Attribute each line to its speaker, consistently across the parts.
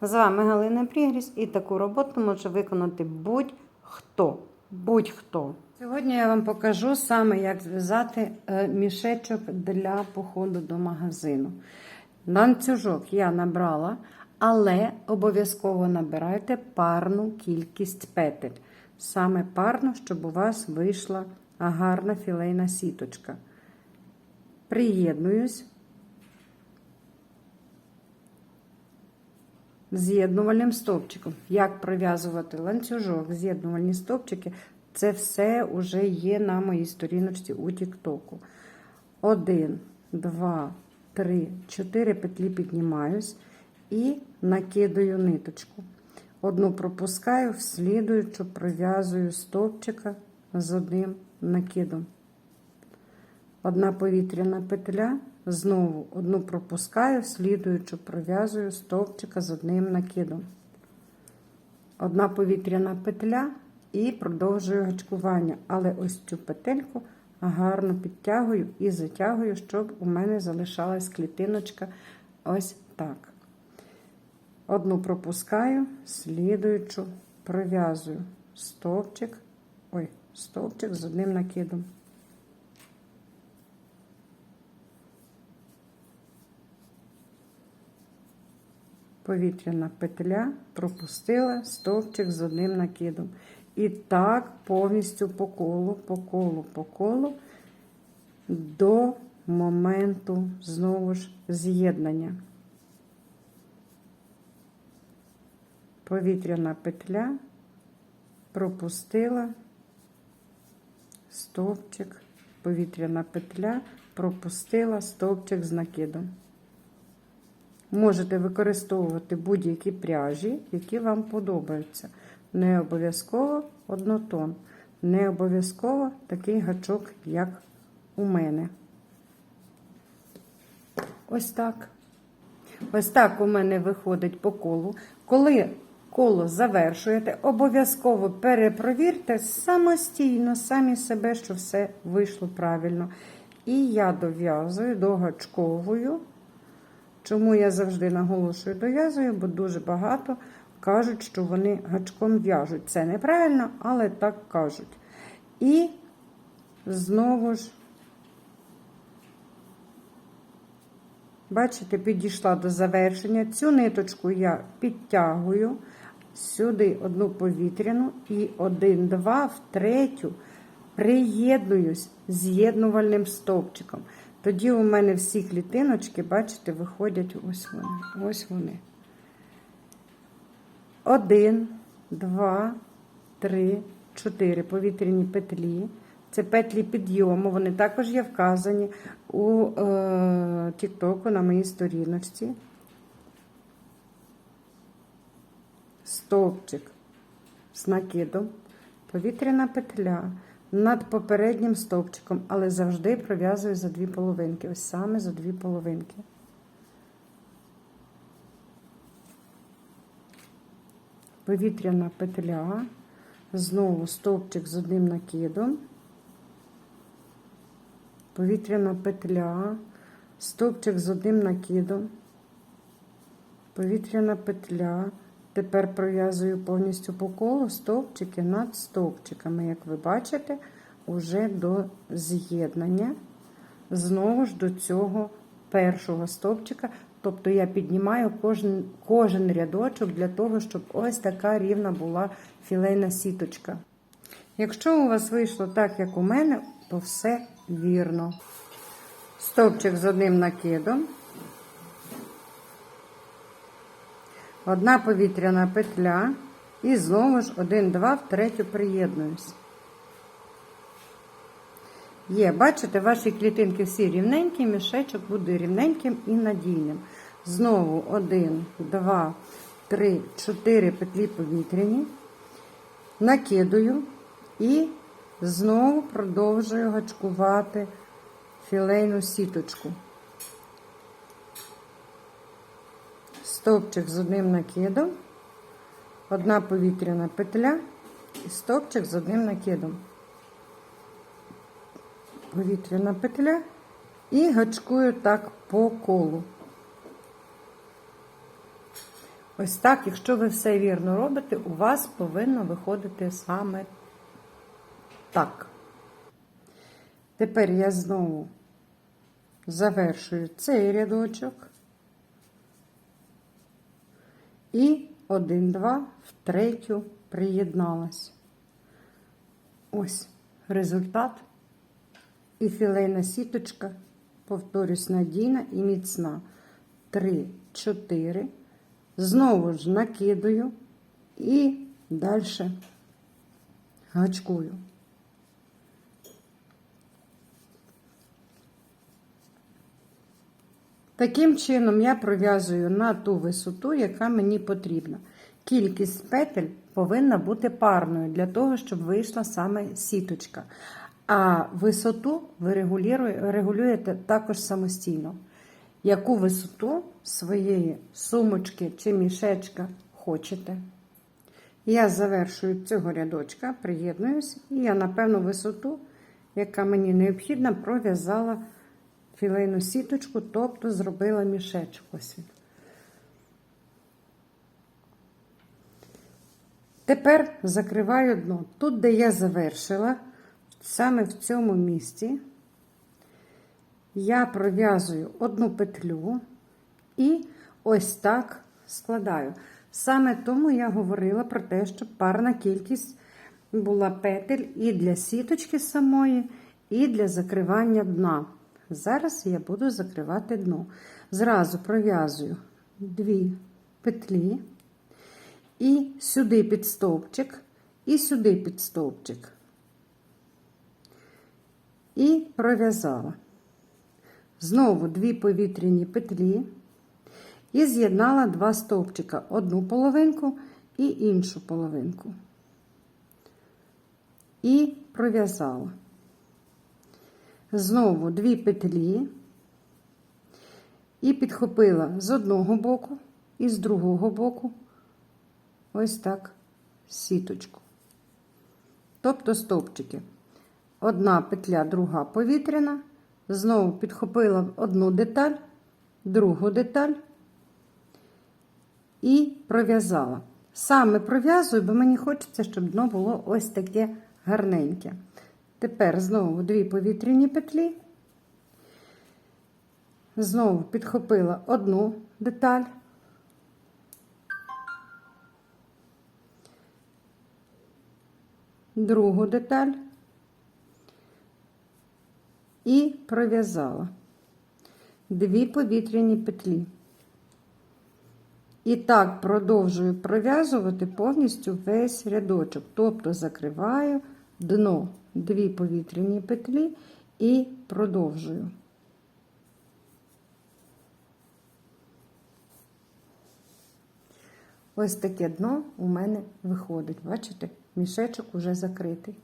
Speaker 1: З вами Галина Прігріс і таку роботу може виконати будь-хто. Будь-хто. Сьогодні я вам покажу саме, як зв'язати е, мішечок для походу до магазину. Ланцюжок я набрала, але обов'язково набирайте парну кількість петель. Саме парну, щоб у вас вийшла гарна філейна сіточка. Приєднуюсь. З'єднувальним стовпчиком. Як пров'язувати ланцюжок, з'єднувальні стовпчики, це все вже є на моїй сторіночці у Тіктоку. Один, два, три, чотири петлі піднімаюсь і накидаю ниточку. Одну пропускаю, вслідуючу пров'язую стовпчика з одним накидом. Одна повітряна петля, знову одну пропускаю, слідуючу пров'язую стовпчика з одним накидом. Одна повітряна петля і продовжую гачкування. Але ось цю петельку гарно підтягую і затягую, щоб у мене залишалась клітиночка ось так. Одну пропускаю, слідуючу пров'язую стовпчик, ой, стовпчик з одним накидом. Повітряна петля, пропустила стовпчик з одним накидом. І так повністю по колу, по колу, по колу до моменту знову ж з'єднання. Повітряна петля, пропустила стовпчик, повітряна петля, пропустила стовпчик з накидом. Можете використовувати будь-які пряжі, які вам подобаються. Не обов'язково однотон, не обов'язково такий гачок, як у мене. Ось так. Ось так у мене виходить по колу. Коли коло завершуєте, обов'язково перепровірте самостійно, самі себе, що все вийшло правильно. І я дов'язую догачковую. Чому я завжди наголошую дов'язую, бо дуже багато кажуть, що вони гачком в'яжуть. Це неправильно, але так кажуть. І знову ж, бачите, підійшла до завершення. Цю ниточку я підтягую сюди одну повітряну і один-два в третю приєднуюсь з'єднувальним стовпчиком. Тоді у мене всі клітиночки, бачите, виходять ось вони. Ось вони. Один, два, три, чотири повітряні петлі. Це петлі підйому, вони також є вказані у е, Тіктоку на моїй сторіночці. Стовпчик з накидом, повітряна петля над попереднім стовпчиком, але завжди пров'язую за дві половинки. Ось саме за дві половинки. Повітряна петля, знову стовпчик з одним накидом, повітряна петля, стовпчик з одним накидом, повітряна петля. Тепер пров'язую повністю по колу стовпчики над стовпчиками, як ви бачите, уже до з'єднання. Знову ж до цього першого стовпчика. Тобто я піднімаю кожен кожен рядочок для того, щоб ось така рівна була філейна сіточка. Якщо у вас вийшло так, як у мене, то все вірно. Стовпчик з одним накидом. Одна повітряна петля і знову ж один-два в третю приєднуюсь. Є, бачите, ваші клітинки всі рівненькі, мішечок буде рівненьким і надійним. Знову один, два, три, чотири петлі повітряні, накидую і знову продовжую гачкувати філейну сіточку. Стовпчик з одним накидом, одна повітряна петля і стовпчик з одним накидом. Повітряна петля і гачкую так по колу. Ось так, якщо ви все вірно робите, у вас повинно виходити саме так. Тепер я знову завершую цей рядочок. І один-два в третю приєдналась. Ось результат. І філейна сіточка, повторюсь, надійна і міцна. Три, чотири. Знову ж накидаю і далі гачкую. Таким чином я пров'язую на ту висоту, яка мені потрібна. Кількість петель повинна бути парною для того, щоб вийшла саме сіточка. А висоту ви регулюєте також самостійно. Яку висоту своєї сумочки чи мішечка хочете. Я завершую цього рядочка, приєднуюсь, і я на певну висоту, яка мені необхідна, пров'язала філейну сіточку, тобто зробила мішечок. Ось він. Тепер закриваю дно. Тут, де я завершила, саме в цьому місці, я пров'язую одну петлю і ось так складаю. Саме тому я говорила про те, що парна кількість була петель і для сіточки самої, і для закривання дна. Зараз я буду закривати дно. Зразу пров'язую дві петлі, і сюди під стовпчик, і сюди під стовпчик. І пров'язала. Знову дві повітряні петлі. І з'єднала два стовпчика, одну половинку і іншу половинку. І пров'язала. Знову дві петлі і підхопила з одного боку і з другого боку ось так сіточку. Тобто стовпчики. Одна петля, друга повітряна. Знову підхопила одну деталь, другу деталь і пров'язала. Саме пров'язую, бо мені хочеться, щоб дно було ось таке гарненьке. Тепер знову дві повітряні петлі. Знову підхопила одну деталь. Другу деталь і пров'язала дві повітряні петлі. І так продовжую пров'язувати повністю весь рядочок, тобто закриваю дно дві повітряні петлі і продовжую. Ось таке дно у мене виходить. Бачите, мішечок уже закритий.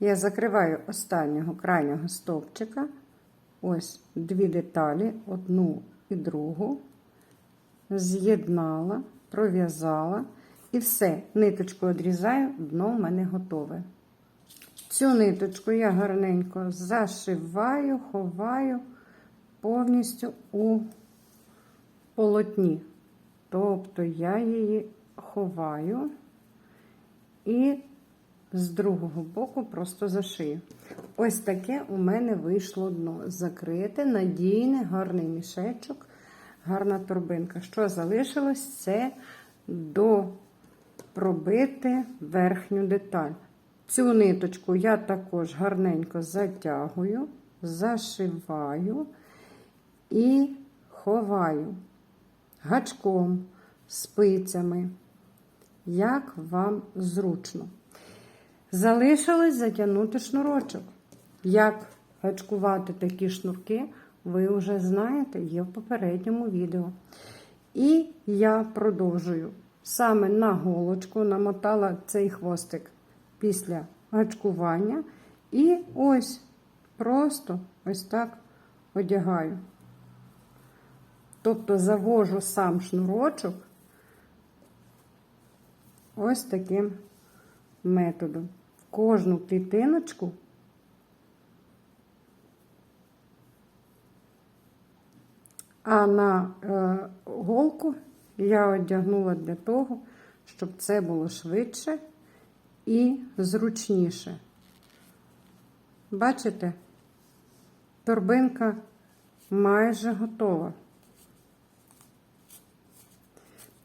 Speaker 1: Я закриваю останнього крайнього стовпчика. Ось дві деталі, одну і другу, з'єднала, пров'язала і все, ниточку відрізаю, дно в мене готове. Цю ниточку я гарненько зашиваю, ховаю повністю у полотні. Тобто я її ховаю і з другого боку просто зашию. Ось таке у мене вийшло дно. Закрите, надійне, гарний мішечок, гарна торбинка. Що залишилось, це допробити верхню деталь. Цю ниточку я також гарненько затягую, зашиваю і ховаю гачком, спицями, як вам зручно. Залишилось затягнути шнурочок. Як гачкувати такі шнурки, ви вже знаєте, є в попередньому відео. І я продовжую. Саме на голочку намотала цей хвостик після гачкування. І ось просто ось так одягаю. Тобто завожу сам шнурочок ось таким методом. Кожну клітиночку а на е, голку я одягнула для того, щоб це було швидше і зручніше. Бачите? Торбинка майже готова.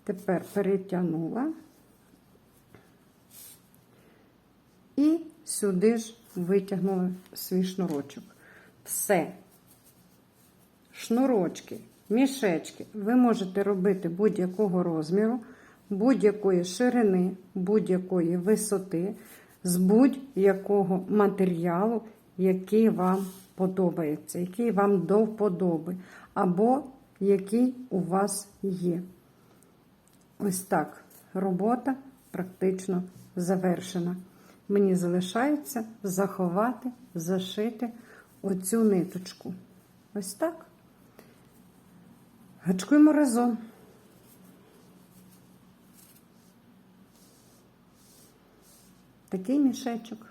Speaker 1: Тепер перетягнула і сюди ж витягнула свій шнурочок. Все. Шнурочки, мішечки ви можете робити будь-якого розміру, будь-якої ширини, будь-якої висоти, з будь-якого матеріалу, який вам подобається, який вам до вподоби, або який у вас є. Ось так робота практично завершена. Мені залишається заховати, зашити оцю ниточку. Ось так. Гачкуємо разом. Такий мішечок.